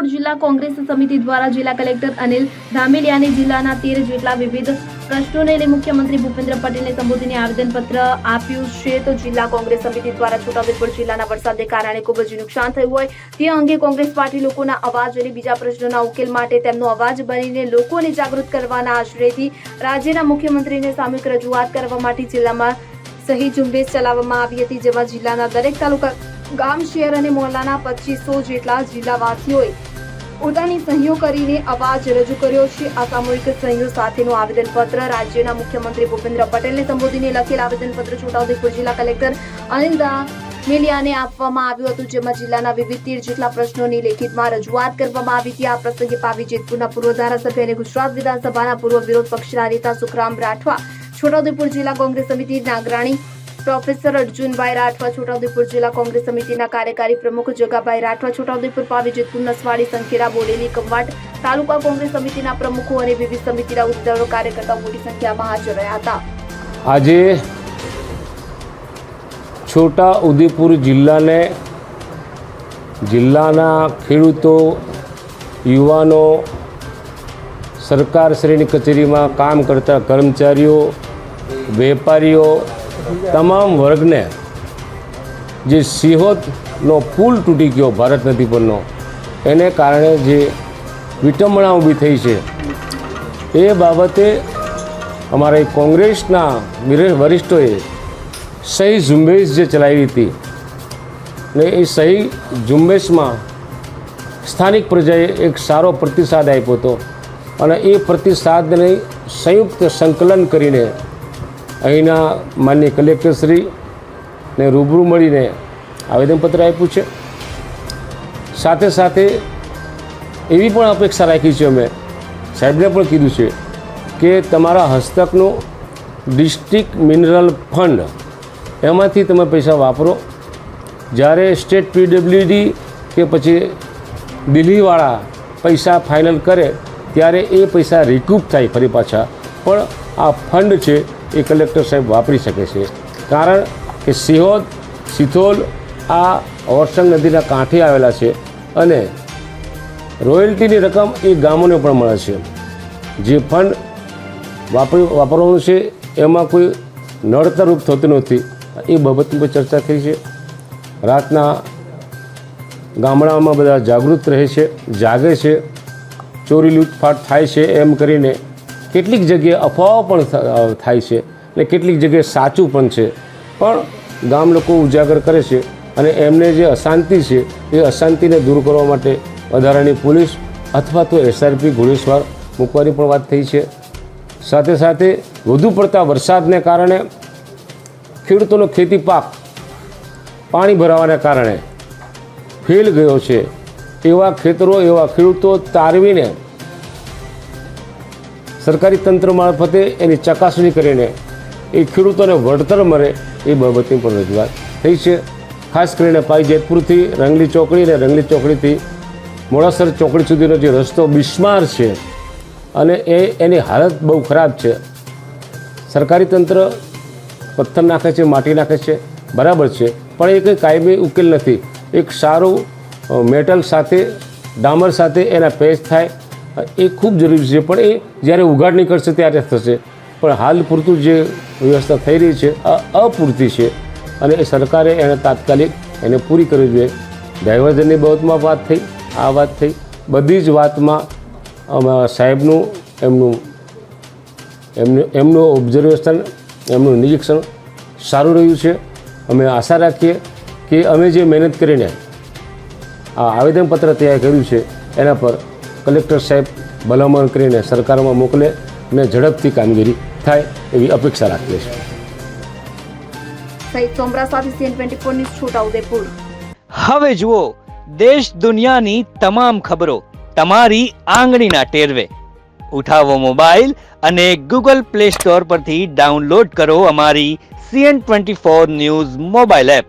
છોટાઉદેપુર જિલ્લા કોંગ્રેસ સમિતિ દ્વારા જિલ્લા કલેક્ટર અનિલ ધામેલિયાને જિલ્લાના તેર જેટલા વિવિધ પ્રશ્નોને લઈ મુખ્યમંત્રી ભૂપેન્દ્ર પટેલને સંબોધીને આવેદનપત્ર આપ્યું છે. તો જિલ્લા કોંગ્રેસ સમિતિ દ્વારા છોટાઉદેપુર જિલ્લાના વરસાદને કારણે ખૂબ જ નુકસાન થયું હોય તે અંગે કોંગ્રેસ પાર્ટી લોકોના અવાજ અને બીજા પ્રશ્નોના ઉકેલ માટે તેમનો અવાજ બનીને લોકોને જાગૃત કરવાના આશ્રયથી રાજ્યના મુખ્યમંત્રીને સામૂહિક રજૂઆત કરવા માટે જિલ્લામાં સહી ઝુંબેશ ચલાવવામાં આવી હતી, જેમાં જિલ્લાના દરેક તાલુકા ગામ, શહેર અને મોહલ્લાના પચીસો જેટલા જિલ્લાવાસીઓએ પોતાની સહીઓ કરીને અવાજ રજૂ કર્યો છે. આ સામૂહિક સહીઓ સાથેનું આવેદનપત્ર રાજ્યના મુખ્યમંત્રી ભૂપેન્દ્ર પટેલને સંબોધીને લખેલ આવેદનપત્ર છોટાઉદેપુર જિલ્લા કલેક્ટર અનિલ મેલિયાને આપવામાં આવ્યું હતું, જેમાં જિલ્લાના વિવિધ તેર જેટલા પ્રશ્નોની લેખિતમાં રજૂઆત કરવામાં આવી હતી. આ પ્રસંગે પાવી જેતપુરના પૂર્વ ધારાસભ્ય અને ગુજરાત વિધાનસભાના પૂર્વ વિરોધ પક્ષના નેતા સુખરામ રાઠવા, છોટાઉદેપુર જિલ્લા કોંગ્રેસ સમિતિ નાગરાણી પ્રોફેસર અર્જુનભાઈ રાઠવા છોટાઉદેપુર જિલ્લા કોંગ્રેસ સમિતિના કાર્યકારી પ્રમુખ જગાભાઈ રાઠવા છોટાઉદેપુર પાવી જેતપુર નસવાડી સંખેડા બોડેલી કવાટ તાલુકા કોંગ્રેસ સમિતિના પ્રમુખો અને વિવિધ સમિતિના હોદ્દેદારો કાર્યકર્તાઓ મોટી સંખ્યામાં હાજર રહ્યા હતા આજે છોટા ઉદેપુર જિલ્લાને જિલ્લાના ખેડૂતો, યુવાનો સરકારશ્રીની કચેરીમાં કામ કરતા કર્મચારીઓ, વેપારીઓ તમામ વર્ગને જે સિહોદનો પુલ તૂટી ગયો ભારત નદી પરનો, એને કારણે જે વિટંબણા ઊભી થઈ છે, એ બાબતે અમારા કોંગ્રેસના વિરે- વરિષ્ઠોએ સહી ઝુંબેશ જે ચલાવી હતી ને એ સહી ઝુંબેશમાં સ્થાનિક પ્રજાએ એક સારો પ્રતિસાદ આપ્યો હતો અને એ પ્રતિસાદને સંયુક્ત સંકલન કરીને અહીંના માન્ય કલેક્ટરશ્રીને રૂબરૂ મળીને આવેદનપત્ર આપ્યું છે. સાથે સાથે એવી પણ અપેક્ષા રાખી છે અમે, સાહેબને પણ કીધું છે કે તમારા હસ્તકનું ડિસ્ટ્રિક્ટ મિનરલ ફંડ એમાંથી તમે પૈસા વાપરો. જ્યારે સ્ટેટ પીડબ્લ્યુડી કે પછી દિલ્હીવાળા પૈસા ફાઇનલ કરે, ત્યારે એ પૈસા રિકૂપ થાય ફરી પાછા. પણ આ ફંડ છે એ કલેક્ટર સાહેબ વાપરી શકે છે. કારણ કે સિહોદ, સિથોલ આ ઓરસંગ નદીના કાંઠે આવેલા છે અને રોયલ્ટીની રકમ એ ગામોને પણ મળે છે. જે ફંડ વાપરી, વાપરવાનું છે, એમાં કોઈ નડતરરૂપ થતું નથી. એ બાબતની પણ ચર્ચા થઈ છે. રાતના ગામડાઓમાં બધા જાગૃત રહે છે, જાગે છે, ચોરી, લૂંટફાટ થાય છે એમ કરીને કેટલીક જગ્યાએ અફવાઓ પણ થાય છે અને કેટલીક જગ્યાએ સાચું પણ છે. પણ ગામ લોકો ઉજાગર કરે છે અને એમને જે અશાંતિ છે, એ અશાંતિને દૂર કરવા માટે વધારાની પોલીસ અથવા તો એસઆરપી ઘોડેસવાર મૂકવાની પણ વાત થઈ છે. સાથે સાથે વધુ પડતા વરસાદને કારણે ખેડૂતોનો ખેતી પાક પાણી ભરાવાને કારણે ફેલ ગયો છે. એવા ખેતરો, એવા ખેડૂતો તારવીને સરકારી તંત્ર મારફતે એની ચકાસણી કરીને એ ખેડૂતોને વળતર મળે એ બાબતની પણ રજૂઆત થઈ છે. ખાસ કરીને પાઈ જેતપુરથી રંગલી ચોકડી અને રંગલી ચોકડીથી મોડાસર ચોકડી સુધીનો જે રસ્તો બિસ્માર છે અને એ એની હાલત બહુ ખરાબ છે. સરકારી તંત્ર પથ્થર નાખે છે, માટી નાખે છે, બરાબર છે, પણ એ કંઈ કાયમી ઉકેલ નથી. એક સારું મેટલ સાથે, ડામર સાથે એના પેચ થાય એ ખૂબ જરૂરી છે, પણ એ જ્યારે ઉઘાડણી કરશે ત્યારે થશે. પણ હાલ પૂરતું જે વ્યવસ્થા થઈ રહી છે, આ અપૂરતી છે અને એ સરકારે એને તાત્કાલિક એને પૂરી કરવી જોઈએ. ડાયવર્ઝનની બાબતમાં વાત થઈ, આ વાત થઈ. બધી જ વાતમાં અમારા સાહેબનું, એમનું એમનું એમનું ઓબ્ઝર્વેશન એમનું નિરીક્ષણ સારું રહ્યું છે. અમે આશા રાખીએ કે અમે જે મહેનત કરીને આ આવેદનપત્ર તૈયાર કર્યું છે, એના પર કલેક્ટર સાહેબ ભલામણ કરીને સરકારમાં મોકલે અને ઝડપથી કામગીરી થાય એવી અપેક્ષા રાખીએ છીએ. સહિત સોમરા સાથે CN twenty four news Chhota Udepur. હવે જુઓ દેશ દુનિયાની તમામ ખબરો તમારી આંગળીના ટેરવે. ઉઠાવો મોબાઈલ અને ગૂગલ પ્લે સ્ટોર પરથી ડાઉનલોડ કરો અમારી CN twenty four news mobile app.